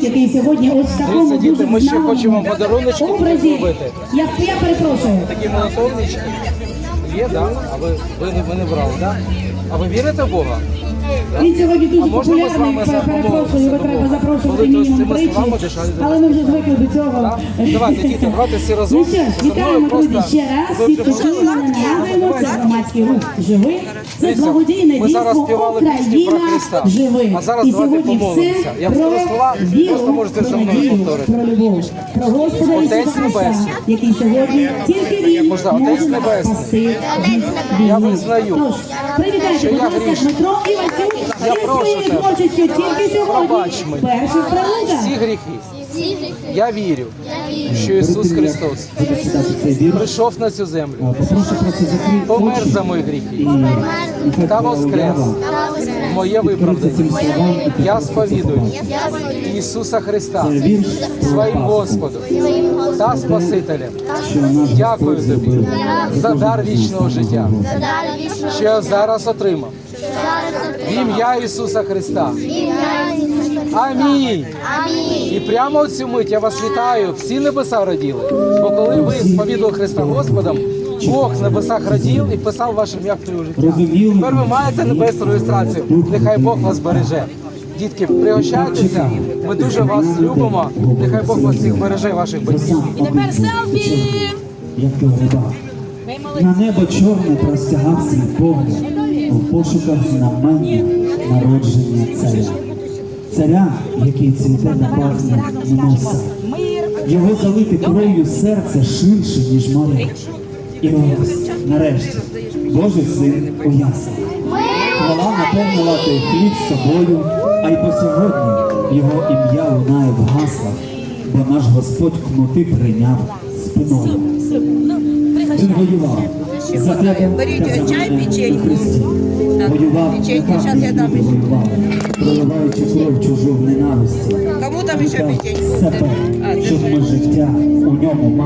який сьогодні ось в такому дуже діти, ми ще хочемо подаруночки образі. Я, я перепрошую. Такі молотовнички. Є, да? А ви, ви, не- ви не брали, так? Да? А ви вірите в Бога? Він сьогодні дуже можна ми з популярний, перепрошую, його треба запрошувати мінімум тричі, але ми вже звикли до цього. Давайте, діти, давайте всі разом. Ну що ж, вітаємо, друзі, ще раз. мене, нагадуємо, це громадський рух «Живи». Це благодійне ми зараз дійство співали пісню про «Україна Христа. живи». А зараз І давайте сьогодні помолимося. все Я про скажу слова, віру, просто можете про мною надію, повторити. про любов, про Господа Отець Ісуса Христа, Небесний. який сьогодні тільки Він Можна, може Отець нас Небесний. спасти Я визнаю, привітайте, що будь ласка. Дмитро Івасюк Я зі прошу своєю тебе, творчістю тільки сьогодні мені. перший. Всі гріхи. Я вірю, що Ісус Христос Буде цей вірш. прийшов на цю землю, Попрошу просто закрити помер очі за мої і гріхи, та воскрес. уява Моє цим виправдання. і Я сповідую. Ісуса Христа Це вірш про своїм Господом та Спасителем. що наш Дякую Господь тобі зробив за дар вічного життя, що зараз отримав. В ім'я Ісуса Христа. Амінь. І прямо в цю мить я вас вітаю. Всі небеса раділи. Бо коли ви сповідували Христа Господом, Бог в небесах радів і писав ваше ім'я в твоє життя. Тепер ви маєте небесну реєстрацію. Нехай Бог вас береже. Дітки, пригощайтеся. Ми дуже вас любимо. Нехай Бог вас всіх береже, ваших батьків. І тепер селфі! На небо чорне простягав свій погляд у пошуках знамення народження царя. Царя, який цвіте на пахне носа. Його залите кров'ю серце ширше, ніж море. І ось, нарешті, Божий син у. Хвала наповнила той хліб собою, а й по сьогодні його ім'я лунає в гаслах, бо наш Господь кнути прийняв спиною. Він воював за тебе Беріть чай, печеньку. Воював печеньку, так, я дам ще. проливаючи кров чужу в ненависті. Кому там ще печеньку? себе, щоб ми життя у ньому мали.